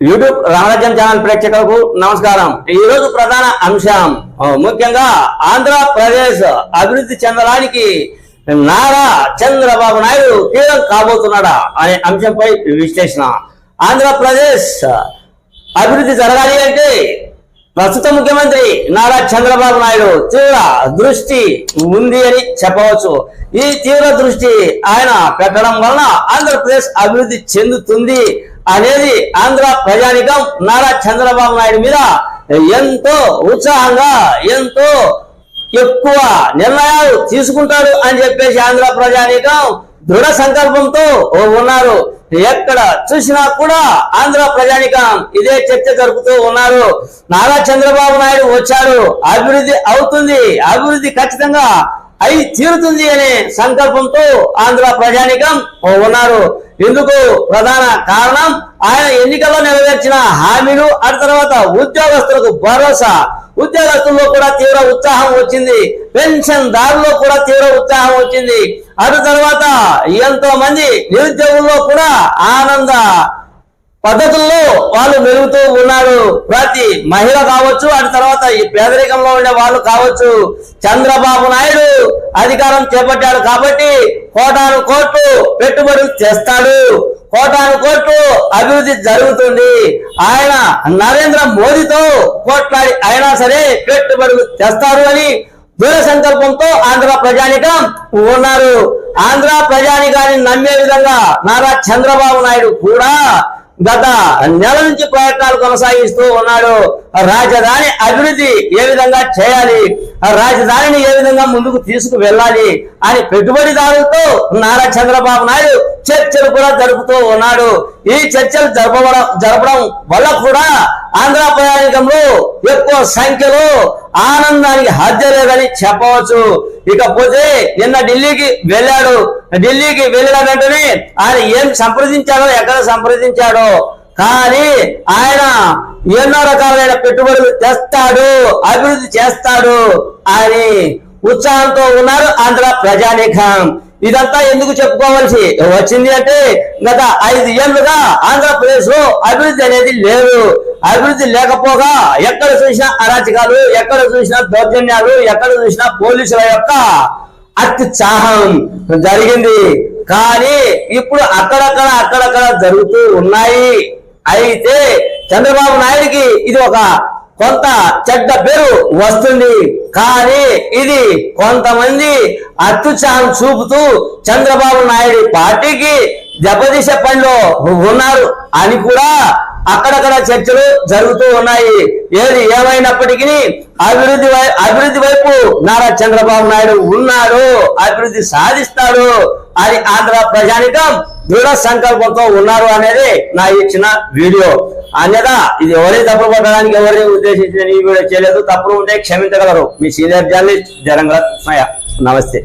YouTube రామరాజ్యం channel ప్రేక్షకులకు నమస్కారం. ఈ రోజు ప్రధాన అంశం ముఖ్యంగా ఆంధ్రప్రదేశ్ అభివృద్ధి చెందడానికి నారా చంద్రబాబు నాయుడు కీలం కాబోతున్నాడా అనే అంశంపై విశ్లేషణ. ఆంధ్రప్రదేశ్ అభివృద్ధి జరగాలి అంటే ప్రస్తుత ముఖ్యమంత్రి నారా చంద్రబాబు నాయుడు తీవ్ర దృష్టి ఉంది అని చెప్పవచ్చు. ఈ తీవ్ర దృష్టి ఆయన పెట్టడం వలన ఆంధ్రప్రదేశ్ అభివృద్ధి చెందుతుంది అనేది ఆంధ్ర ప్రజానికం నారా చంద్రబాబు నాయుడు మీద ఎంతో ఉత్సాహంగా ఎంతో ఎక్కువ నిర్ణయాలు తీసుకుంటాడు అని చెప్పేసి ఆంధ్ర ప్రజానీకం దృఢ సంకల్పంతో ఉన్నారు. ఎక్కడ చూసినా కూడా ఆంధ్ర ప్రజానికం ఇదే చర్చ జరుపుతూ ఉన్నారు. నారా చంద్రబాబు నాయుడు వచ్చారు. అభివృద్ధి అవుతుంది. అభివృద్ధి ఖచ్చితంగా అయి తీరుతుంది అనే సంకల్పంతో ఆంధ్ర ప్రజానికం ఉన్నారు. ఇందుకు ప్రధాన కారణం? ఆయన ఎన్నికల్లో నెరవేర్చిన హామీలు ఆ తర్వాత ఉద్యోగస్తులకు భరోసా. ఉద్యోగస్తుల్లో కూడా తీవ్ర ఉత్సాహం వచ్చింది. పెన్షన్ దారుల్లో కూడా తీవ్ర ఉత్సాహం వచ్చింది. అటు తర్వాత ఎంతో మంది నిరుద్యోగుల్లో కూడా ఆనంద పద్ధతుల్లో వాళ్ళు మెరుగుతూ ఉన్నారు. ప్రతి మహిళ కావచ్చు అటు తర్వాత ఈ పేదరికంలో ఉండే వాళ్ళు కావచ్చు. చంద్రబాబు నాయుడు అధికారం చేపట్టాడు కాబట్టి కోటాను కోట్లు పెట్టుబడులు చేస్తాడు. కోటాను కోట్లు అభివృద్ధి జరుగుతుంది. ఆయన నరేంద్ర మోదీతో కోట్లాడి అయినా సరే పెట్టుబడులు చేస్తారు అని దృఢ సంకల్పంతో ఆంధ్ర ప్రజానికం ఉన్నారు. ఆంధ్ర ప్రజానికాన్ని నమ్మే విధంగా నారా చంద్రబాబు నాయుడు కూడా గత నెల నుంచి ప్రయత్నాలు కొనసాగిస్తూ ఉన్నాడు. రాజధాని అభివృద్ధి ఏ విధంగా చేయాలి? ఆ రాజధానిని ఏ విధంగా ముందుకు తీసుకు వెళ్ళాలి అని పెట్టుబడిదారులతో నారా చంద్రబాబు నాయుడు చర్చలు కూడా జరుపుతూ ఉన్నాడు. ఈ చర్చలు జరపడం జరపడం వల్ల కూడా ఆంధ్ర ప్రయాణికంలో ఎక్కువ సంఖ్యలో ఆనందానికి హద్దు లేదని చెప్పవచ్చు. ఇకపోతే నిన్న ఢిల్లీకి వెళ్ళాడు. ఢిల్లీకి వెళ్ళిన వెంటనే ఆయన ఏం సంప్రదించాడో ఎక్కడ సంప్రదించాడో. కానీ ఆయన ఎన్నో రకాలైన పెట్టుబడులు తెస్తాడు అభివృద్ధి చేస్తాడు అని ఉత్సాహంతో ఉన్నారు ఆంధ్ర ప్రజానీకం. ఇదంతా ఎందుకు చెప్పుకోవాల్సి వచ్చింది అంటే గత ఐదు ఏళ్ళుగా ఆంధ్రప్రదేశ్లో అభివృద్ధి అనేది లేదు. అభివృద్ధి లేకపోగా ఎక్కడ చూసినా అరాచకాలు ఎక్కడ చూసినా దౌర్జన్యాలు ఎక్కడ చూసినా పోలీసుల యొక్క అత్యుత్సాహం జరిగింది. కానీ ఇప్పుడు అక్కడక్కడ అక్కడక్కడ జరుగుతూ ఉన్నాయి. అయితే చంద్రబాబు నాయుడికి ఇది ఒక కొంత చెడ్డ పేరు వస్తుంది. కానీ ఇది కొంతమంది అత్యుత్సాహం చూపుతూ చంద్రబాబు నాయుడు పార్టీకి దెబ్బతీసే పనిలో ఉన్నారు అని కూడా అక్కడక్కడ చర్చలు జరుగుతూ ఉన్నాయి. ఏది ఏమైనప్పటికీ అభివృద్ధి అభివృద్ధి వైపు నారా చంద్రబాబు నాయుడు ఉన్నాడు. అభివృద్ధి సాధిస్తాడు. అని ఆంధ్ర ప్రజానికం దృఢ సంకల్పంతో ఉన్నారు అనేది నా ఇచ్చిన వీడియో. అన్యదా ఇది ఎవరిని తప్పు పట్టడానికి ఎవరిని ఉద్దేశించిన ఈ వీడియో చేయలేదు. తప్పులు ఉంటే క్షమించగలరు. మీ సీనియర్ జర్నలిస్ట్ జరంగ నమస్తే.